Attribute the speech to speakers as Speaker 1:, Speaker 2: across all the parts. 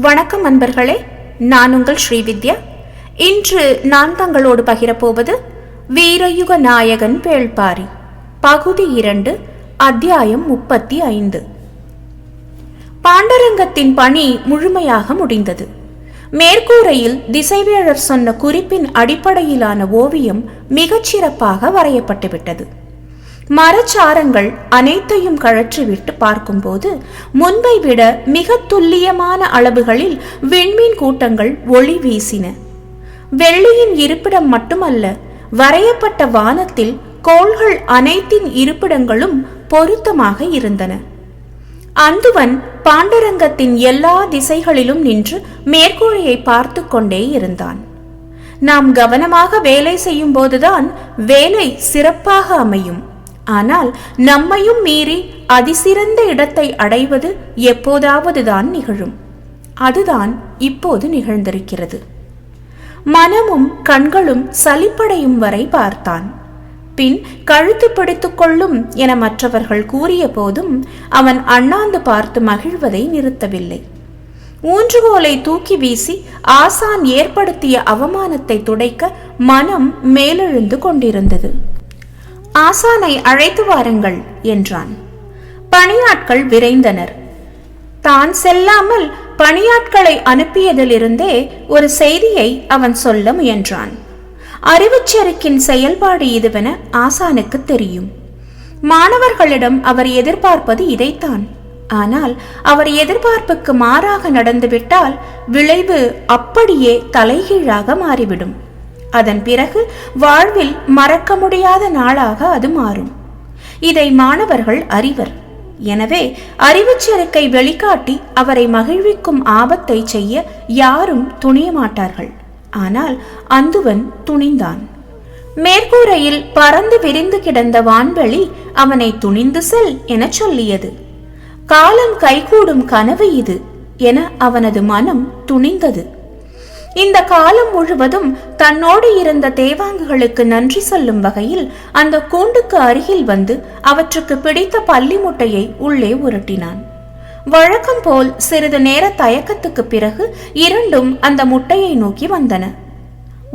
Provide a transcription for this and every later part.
Speaker 1: வணக்கம் அன்பர்களே நான் உங்கள் ஸ்ரீவித்யா. இன்று நான் தங்களோடு பகிரப்போவது வீரயுக நாயகன் வேள்பாரி பகுதி இரண்டு அத்தியாயம் முப்பத்தி ஐந்து. பாண்டரங்கத்தின் பணி முழுமையாக முடிந்தது. மேற்கூரையில் திசைவேழர் சொன்ன குறிப்பின் அடிப்படையிலான ஓவியம் மிகச்சிறப்பாக வரையப்பட்டுவிட்டது. மரச்சாரங்கள் அனைத்தையும் கழற்றிவிட்டு பார்க்கும்போது முன்பை விட மிக துல்லியமான அளவுகளில் விண்மீன் கூட்டங்கள் ஒளி வீசின. வெள்ளியின் இருப்பிடம் மட்டுமல்ல வரையப்பட்ட வானத்தில் கோள்கள் அனைத்தின் இருப்பிடங்களும் பொருத்தமாக இருந்தன. அந்துவன் பாண்டரங்கத்தின் எல்லா திசைகளிலும் நின்று மேற்கூரையை பார்த்து கொண்டே இருந்தான். நாம் கவனமாக வேலை செய்யும் போதுதான் வேலை சிறப்பாக அமையும். ஆனால் நம்மையும் மீறி அதிசிறந்த இடத்தை அடைவது எப்போதாவது தான் நிகழும். அதுதான் இப்போது நிகழ்ந்திருக்கிறது. மனமும் கண்களும் சலிப்படையும் வரை பார்த்தான். பின் கழுத்து பிடித்துக் கொள்ளும் என மற்றவர்கள் கூறிய போதும் அவன் அண்ணாந்து பார்த்து மகிழ்வதை நிறுத்தவில்லை. ஊன்றுகோலை தூக்கி வீசி ஆசான் ஏற்படுத்திய அவமானத்தை துடைக்க மனம் மேலெழுந்து கொண்டிருந்தது. ஆசானை அழைத்து வாருங்கள் என்றான். பணியாட்கள் விரைந்தனர். தான் செல்லாமல் பணியாட்களை அனுப்பியதிலிருந்தே ஒரு செய்தியை அவன் சொல்ல முயன்றான். அறிவுச்செருக்கின் செயல்பாடு இதுவென ஆசானுக்கு தெரியும். மாணவர்களிடம் அவர் எதிர்பார்ப்பது இதைத்தான். ஆனால் அவர் எதிர்பார்ப்புக்கு மாறாக நடந்துவிட்டால் விளைவு அப்படியே தலைகீழாக மாறிவிடும். அதன் பிறகு வாழ்வில் மறக்க முடியாத நாளாக அது மாறும். இதை மாணவர்கள் அறிவர். எனவே அறிவுச்செருக்கை வெளிக்காட்டி அவரை மகிழ்விக்கும் ஆபத்தை செய்ய யாரும் துணிய மாட்டார்கள். ஆனால் அந்துவன் துணிந்தான். மேற்கூரையில் பறந்து விரிந்து கிடந்த வான்வெளி அவனை துணிந்து செல் என சொல்லியது. காலம் கைகூடும் கனவு இது என அவனது மனம் துணிந்தது. இந்த காலம் முழுவதும் தன்னோடு இருந்த தேவாங்குகளுக்கு நன்றி சொல்லும் வகையில் அந்த கூண்டுக்கு அருகில் வந்து அவற்றுக்கு பிடித்த பள்ளி முட்டையை உள்ளே உருட்டினான். வழக்கம் போல் சிறிது நேர தயக்கத்துக்கு பிறகு இரண்டும் அந்த முட்டையை நோக்கி வந்தன.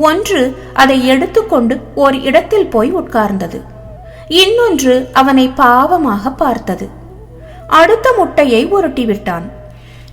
Speaker 1: ஒன்று அதை எடுத்துக்கொண்டு ஓர் இடத்தில் போய் உட்கார்ந்தது. இன்னொன்று அவனை பாவமாக பார்த்தது. அடுத்த முட்டையை உருட்டிவிட்டான்.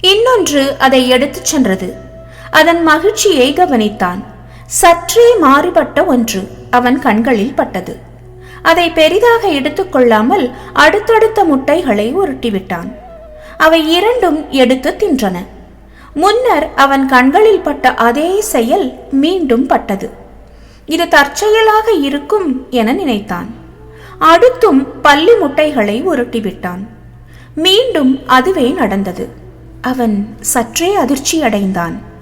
Speaker 1: இன்னொன்று அதை எடுத்துச் சென்றது. அதன் மகிழ்ச்சியை கவனித்தான். சற்றே மாறுபட்ட ஒன்று அவன் கண்களில் பட்டது. அதை பெரிதாக எடுத்துக்கொள்ளாமல் அடுத்தடுத்த முட்டைகளை உருட்டிவிட்டான். அவை இரண்டும் எடுத்து தின்றன. முன்னர் அவன் கண்களில் பட்ட அதே செயல் மீண்டும் பட்டது. இது தற்செயலாக இருக்கும் என நினைத்தான். அடுத்தும் பள்ளி முட்டைகளை உருட்டிவிட்டான். மீண்டும் அதுவே நடந்தது. அவன் சற்றே அதிர்ச்சி அடைந்தான்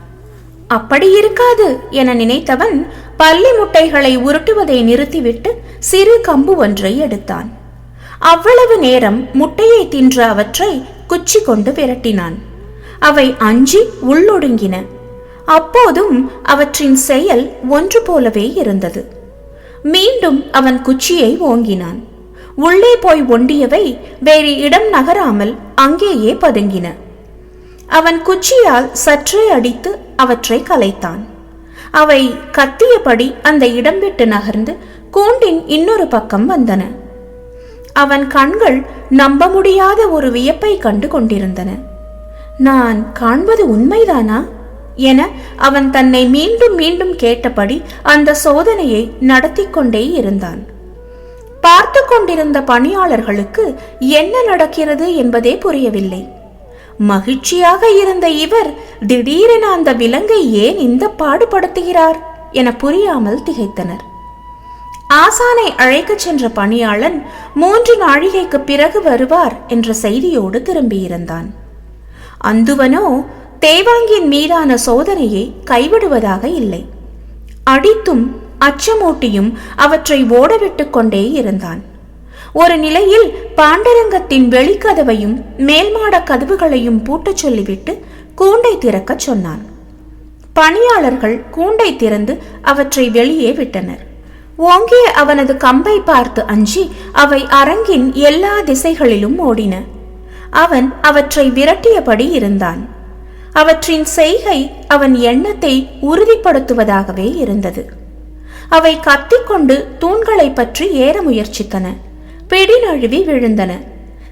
Speaker 1: அப்படி இருக்காது என நினைத்தவன் பள்ளி முட்டைகளை உருட்டுவதை நிறுத்திவிட்டு சிறு கம்பு ஒன்றை எடுத்தான். அவ்வளவு நேரம் முட்டையை தின்ற அவற்றை குச்சி கொண்டு விரட்டினான். அவை அஞ்சி உள்ளொடுங்கின. அப்போதும் அவற்றின் செயல் ஒன்று போலவே இருந்தது. மீண்டும் அவன் குச்சியை ஓங்கினான். உள்ளே போய் ஒண்டியவை வேறு இடம் நகராமல் அங்கேயே பதுங்கின. அவன் குச்சியால் சற்றே அடித்து அவற்றை கலைத்தான். அவை கத்தியபடி அந்த இடம் விட்டு நகர்ந்து கூண்டின் இன்னொரு பக்கம் வந்தன. அவன் கண்கள் நம்ப முடியாத ஒரு வியப்பை கண்டு கொண்டிருந்தன. நான் காண்பது உண்மைதானா? என அவன் தன்னை மீண்டும் மீண்டும் கேட்டபடி அந்த சோதனையை நடத்தி கொண்டே இருந்தான். பார்த்து கொண்டிருந்த பணியாளர்களுக்கு என்ன நடக்கிறது என்பதே புரியவில்லை. மகிழ்ச்சியாக இருந்த இவர் திடீரென அந்த விலங்கை ஏன் இந்த பாடுபடுத்துகிறார் என புரியாமல் திகைத்தனர். ஆசானை அழைக்கச் சென்ற பணியாளன் மூன்று நாழிகைக்கு பிறகு வருவார் என்ற செய்தியோடு திரும்பியிருந்தான். அந்துவனோ தேவாங்கின் மீதான சோதனையை கைவிடுவதாக இல்லை. அடித்தும் அச்சமூட்டியும் அவற்றை ஓடவிட்டுக் கொண்டே இருந்தான். ஒரு நிலையில் பாண்டரங்கத்தின் வெளிக்கதவையும் மேல்மாட கதவுகளையும் பூட்டச் சொல்லிவிட்டு கூண்டை திறக்கச் சொன்னான். பணியாளர்கள் கூண்டை திறந்து அவற்றை வெளியே விட்டனர். ஓங்கிய அவனது கம்பை பார்த்து அஞ்சி அவை அரங்கின் எல்லா திசைகளிலும் ஓடின. அவன் அவற்றை விரட்டியபடி இருந்தான். அவற்றின் செய்கை அவன் எண்ணத்தை உறுதிப்படுத்துவதாகவே இருந்தது. அவை கத்திக்கொண்டு தூண்களை பற்றி ஏற முயற்சித்தன. பிடி நழுவி விழுந்தன.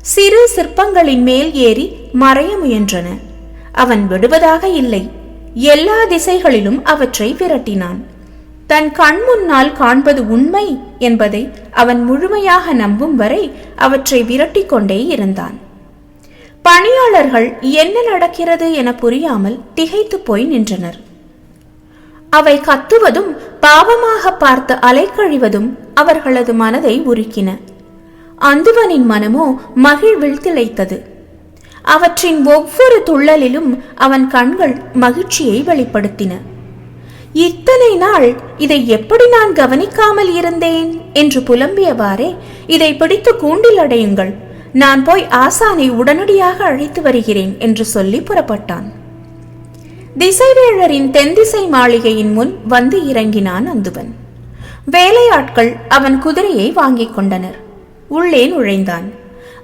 Speaker 1: சிறு சிற்பங்களின் மேல் ஏறி மறைய முயன்றன. அவன் விடுவதாக இல்லை. எல்லா திசைகளிலும் அவற்றை விரட்டினான். தன் கண் முன்னால் காண்பது உண்மை என்பதை அவன் முழுமையாக நம்பும் வரை அவற்றை விரட்டி கொண்டே இருந்தான். பணியாளர்கள் என்ன நடக்கிறது என புரியாமல் திகைத்து போய் நின்றனர். அவை கத்துவதும் பாவமாக பார்த்து அலைக்கழிவதும் அவர்களது மனதை உருக்கின. அந்துவனின் மனமோ மகிழ்வில் திளைத்தது. அவற்றின் ஒவ்வொரு துள்ளலிலும் அவன் கண்கள் மகிழ்ச்சியை வெளிப்படுத்தின. இத்தனை நாள் இதை எப்படி நான் கவனிக்காமல் இருந்தேன்? என்று புலம்பியவாறே இதை பிடித்து கூண்டில் அடையுங்கள். நான் போய் ஆசானை உடனடியாக அழைத்து வருகிறேன் என்று சொல்லி புறப்பட்டான். திசைவேழரின் தென்திசை மாளிகையின் முன் வந்து இறங்கினான் அந்துவன். வேலையாட்கள் அவன் குதிரையை வாங்கிக் கொண்டனர். உள்ளே நுழைந்தான்.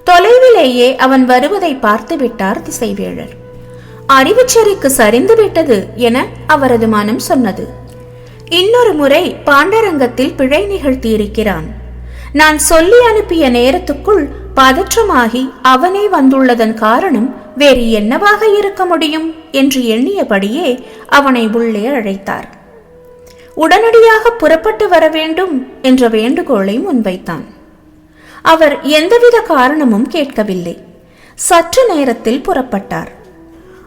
Speaker 1: தொலைவிலேயே அவன் வருவதை பார்த்து விட்டார் திசைவேழர். அறிவுச்சரிக்கு சரிந்து விட்டது என அவரது மனம் சொன்னது. இன்னொரு முறை பாண்டரங்கத்தில் பிழை நிகழ்த்தியிருக்கிறான். நான் சொல்லி அனுப்பிய நேரத்துக்குள் பதற்றமாகி அவனே வந்துள்ளதன் காரணம் வேறு என்னவாக இருக்க முடியும் என்று எண்ணியபடியே அவனை உள்ளே அழைத்தார். உடனடியாக புறப்பட்டு வர வேண்டும் என்ற வேண்டுகோளை முன்வைத்தான். அவர் எந்தவித காரணமும் கேட்கவில்லை. சற்று நேரத்தில் புறப்பட்டார்.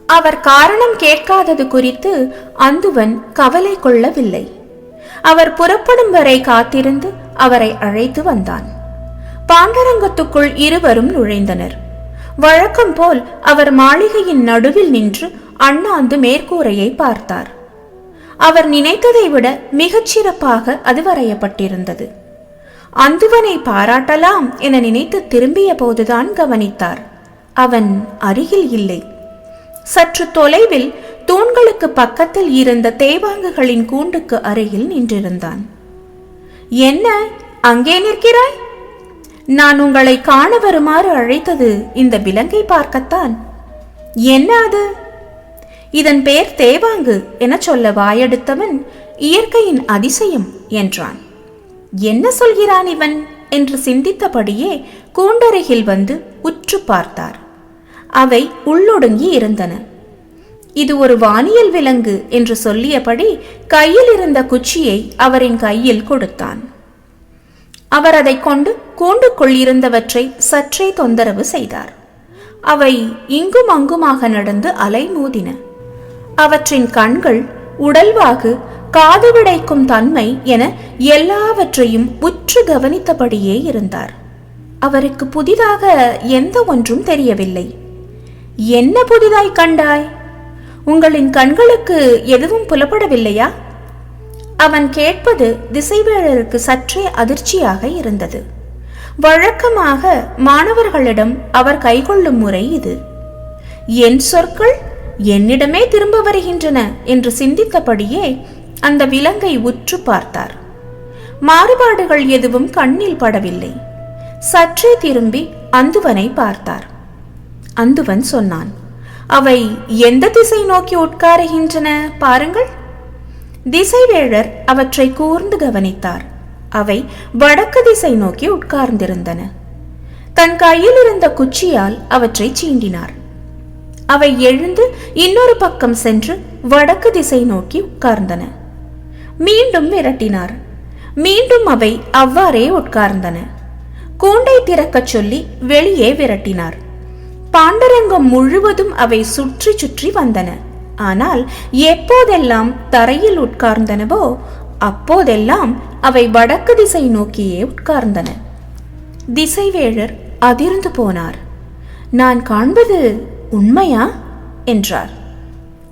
Speaker 1: அவர் காரணம் கேட்காதது குறித்து அந்துவன் கவலை கொள்ளவில்லை. அவர் புறப்படும் வரை காத்திருந்து அவரை அழைத்து வந்தான். பாண்டரங்கத்துக்குள் இருவரும் நுழைந்தனர். வழக்கம் போல் அவர் மாளிகையின் நடுவில் நின்று அண்ணாந்து மேற்கூரையை பார்த்தார். அவர் நினைத்ததை விட மிகச் சிறப்பாக அது வரையப்பட்டிருந்தது. அந்துவனை பாராட்டலாம் என நினைத்து திரும்பிய போதுதான் கவனித்தார். அவன் அருகில் இல்லை. சற்று தொலைவில் தூண்களுக்கு பக்கத்தில் இருந்த தேவாங்குகளின் கூண்டுக்கு அருகில் நின்றிருந்தான். என்ன? அங்கே நிற்கிறாய்? நான் உங்களை காண வருமாறு அழைத்தது இந்த விலங்கை பார்க்கத்தான். என்ன அது? இதன் பெயர் தேவாங்கு என சொல்ல வாயெடுத்தவன் இயற்கையின் அதிசயம் என்றான். என்ன சொல்கிறான் இவன்? என்று சிந்தித்தபடியே கூண்டருகில் வந்து உற்று பார்த்தார். அவை உள்ளொடுங்கி இருந்தன. இது ஒரு வானியல் விலங்கு என்று சொல்லியபடி கையில் இருந்த குச்சியை அவரின் கையில் கொடுத்தான். அவர் அதை கொண்டு கூண்டுக்குள் இருந்தவற்றை சற்றே தொந்தரவு செய்தார். அவை இங்கும் அங்குமாக நடந்து அலைமோதின. அவற்றின் கண்கள் உடல்வாகு காது விடைக்கும் தன்மை என எல்லாவற்றையும் உற்று கவனித்தபடியே இருந்தார். அவருக்கு புதிதாக எந்த ஒன்றும் தெரியவில்லை. என்ன புதிதாய் கண்டாய்? உங்களின் கண்களுக்கு எதுவும் புலப்படவில்லையா? அவன் கேட்பது திசைவேழருக்கு சற்றே அதிர்ச்சியாக இருந்தது. வழக்கமாக மாணவர்களிடம் அவர் கைகொள்ளும் முறை இது. என் சொற்கள் என்னிடமே திரும்ப வருகின்றன என்று சிந்தித்தபடியே அந்த விலங்கை உற்று பார்த்தார். மாறுபாடுகள் எதுவும் கண்ணில் படவில்லை. சற்றே திரும்பி அந்துவனை பார்த்தார். அந்துவன் சொன்னான் அவை எந்த திசை நோக்கி உட்காருகின்றன பாருங்கள். திசைவேழர் அவற்றை கூர்ந்து கவனித்தார். அவை வடக்கு திசை நோக்கி உட்கார்ந்திருந்தன. தன் கையில் இருந்த குச்சியால் அவற்றை சீண்டினார். அவை எழுந்து இன்னொரு பக்கம் சென்று வடக்கு திசை நோக்கி உட்கார்ந்தன. மீண்டும் விரட்டினார். மீண்டும் அவை அவ்வாறே உட்கார்ந்தன. கூண்டை திறக்கச் சொல்லி வெளியே விரட்டினார். பாண்டரங்கம் முழுவதும் அவை சுற்றி சுற்றி வந்தன. ஆனால் எப்போதெல்லாம் தரையில் உட்கார்ந்தனவோ அப்போதெல்லாம் அவை வடக்கு திசை நோக்கியே உட்கார்ந்தன. திசைவேழர் அதிர்ந்து போனார். நான் காண்பது உண்மையா? என்றார்.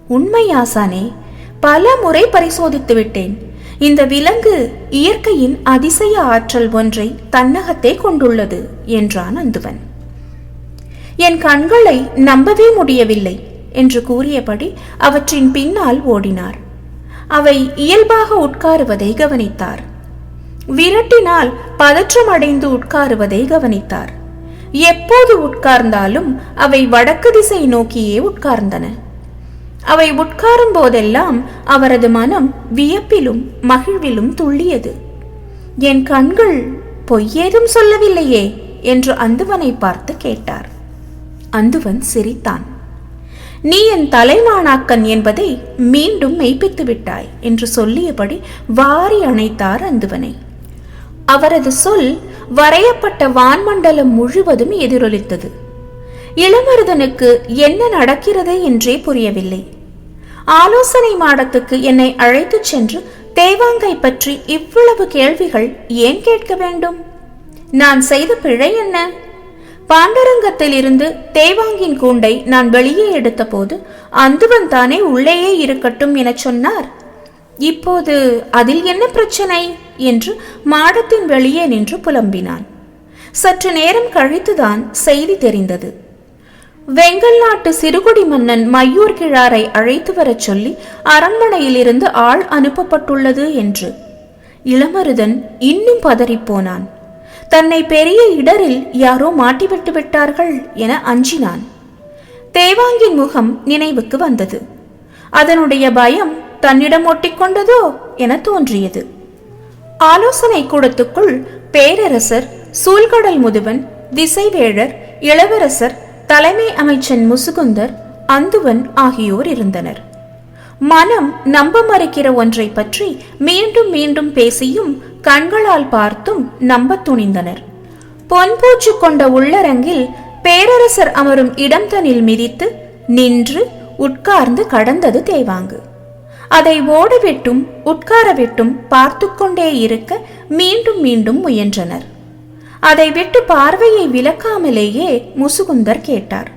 Speaker 1: உண்மையாசானே பல முறை பரிசோதித்து விட்டேன் இந்த விலங்கு இயற்கையின் அதிசய ஆற்றல் ஒன்றை தன்னகத்தே கொண்டுள்ளது என்றான் அந்துவன். என் கண்களை நம்பவே முடியவில்லை என்று கூறியபடி அவற்றின் பின்னால் ஓடினார். அவை இயல்பாக உட்காருவதை கவனித்தார். விரட்டினால் பதற்றம் அடைந்து உட்காருவதை கவனித்தார். எப்போது உட்கார்ந்தாலும் அவை வடக்கு திசை நோக்கியே உட்கார்ந்தன. அவை உட்காரும் போதெல்லாம் அவரது மனம் வியப்பிலும் மகிழ்விலும் துள்ளியது. என் கண்கள் பொய்யேதும் சொல்லவில்லையே என்று அந்துவனை பார்த்து கேட்டார். அந்துவன் சிரித்தான். நீ என் தலைமானாக்கன் என்பதை மீண்டும் மெய்ப்பித்து விட்டாய் என்று சொல்லியபடி வாரி அணைத்தார் அந்துவனை. அவரது சொல் வரையப்பட்ட வான்மண்டலம் முழுவதும் எதிரொலித்தது. இளமருதனுக்கு என்ன நடக்கிறது என்றே புரியவில்லை. ஆலோசனை மாடத்துக்கு என்னை அழைத்துச் சென்று தேவாங்கை பற்றி இவ்வளவு கேள்விகள் ஏன் கேட்க வேண்டும்? நான் செய்த பிழை என்ன? பாண்டரங்கத்தில் இருந்து தேவாங்கின் கூண்டை நான் வெளியே எடுத்தபோது அந்துவன் தானே உள்ளேயே இருக்கட்டும் எனச் சொன்னார். இப்போது அதில் என்ன பிரச்சனை? என்று மாடத்தின் வெளியே நின்று புலம்பினான். சற்று நேரம் கழித்துதான் செய்தி தெரிந்தது. வெங்கல் நாட்டு சிறுகுடி மன்னன் மையூர் கிழாரை அழைத்து வரச் சொல்லி அரண்மனையிலிருந்து ஆள் அனுப்பப்பட்டுள்ளது என்று. இளமருதன் இன்னும் பதறிப்போனான். தன்னை பெரிய இடரில் யாரோ மாட்டிவிட்டு விட்டார்கள் என அஞ்சினான். தேவாங்கின் முகம் நினைவுக்கு வந்தது. அதனுடைய பயம் தன்னிடம் ஒட்டிக்கொண்டதோ என தோன்றியது. ஆலோசனை கூடத்துக்குள் பேரரசர் சூழ்கடல் முதுவன் திசைவேழர் இளவரசர் தலைமை அமைச்சன் முசுகுந்தர் அந்துவன் ஆகியோர் இருந்தனர். மனம் நம்ப மறுக்கிற ஒன்றை பற்றி மீண்டும் மீண்டும் பேசியும் கண்களால் பார்த்தும் நம்ப துணிந்தனர். பொன்பூச்சு கொண்ட உள்ளரங்கில் பேரரசர் அமரும் இடம் தனில் மிதித்து நின்று உட்கார்ந்து கடந்தது தேவாங்கு. அதை ஓடவிட்டும் உட்காரவிட்டும் பார்த்து கொண்டே இருக்க மீண்டும் மீண்டும் முயன்றனர். அதை விட்டு பார்வையை விலக்காமலேயே முசுகுந்தர் கேட்டார்.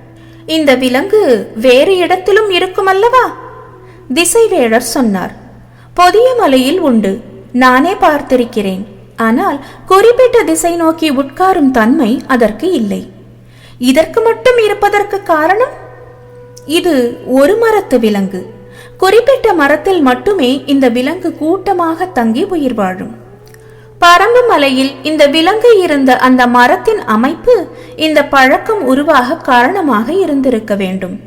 Speaker 1: இந்த விலங்கு வேறு இடத்திலும் இருக்குமல்லவா? திசைவேழர் சொன்னார் பொதிய மலையில் உண்டு நானே பார்த்திருக்கிறேன். ஆனால் குறிப்பிட்ட திசை நோக்கி உட்காரும் தன்மை அதற்கு இல்லை. இதற்கு மட்டும் இருப்பதற்கு காரணம்? இது ஒரு மரத்து விலங்கு. குறிப்பிட்ட மரத்தில் மட்டுமே இந்த விலங்கு கூட்டமாக தங்கி உயிர் வாழும். பரம்பு மலையில் இந்த விலங்கு இருந்த அந்த மரத்தின் அமைப்பு இந்த பழக்கம் உருவாக காரணமாக இருந்திருக்க வேண்டும்.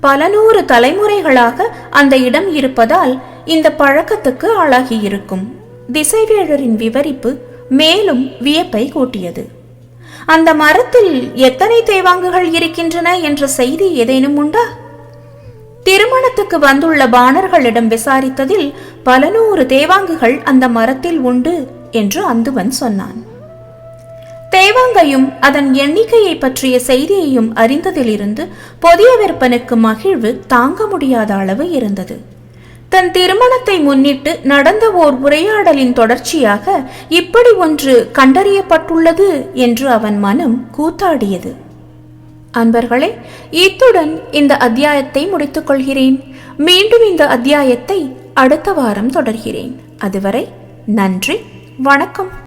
Speaker 1: பல நூறு தலைமுறைகளாக அந்த இடம் இருப்பதால் இந்த பழக்கத்துக்கு ஆளாகியிருக்கும். திசைவேழரின் விவரிப்பு மேலும் வியப்பை கூட்டியது. அந்த மரத்தில் எத்தனை தேவாங்குகள் இருக்கின்றன என்ற செய்தி ஏதேனும் உண்டா? திருமணத்துக்கு வந்துள்ள பாணர்களிடம் விசாரித்ததில் பல நூறு தேவாங்குகள் அந்த மரத்தில் உண்டு என்று அந்துவன் சொன்னான். தேவாங்கையும் அதன் எண்ணிக்கையை பற்றிய செய்தியையும் அறிந்ததிலிருந்து புதிய விற்பனுக்கு மகிழ்வு தாங்க முடியாத அளவு இருந்தது. தன் திருமணத்தை முன்னிட்டு நடந்த ஓர் உரையாடலின் தொடர்ச்சியாக இப்படி ஒன்று கண்டறியப்பட்டுள்ளது என்று அவன் மனம் கூத்தாடியது. அன்பர்களே இத்துடன் இந்த அத்தியாயத்தை முடித்துக் கொள்கிறேன். மீண்டும் இந்த அத்தியாயத்தை அடுத்த வாரம் தொடர்கிறேன். அதுவரை நன்றி. வணக்கம்.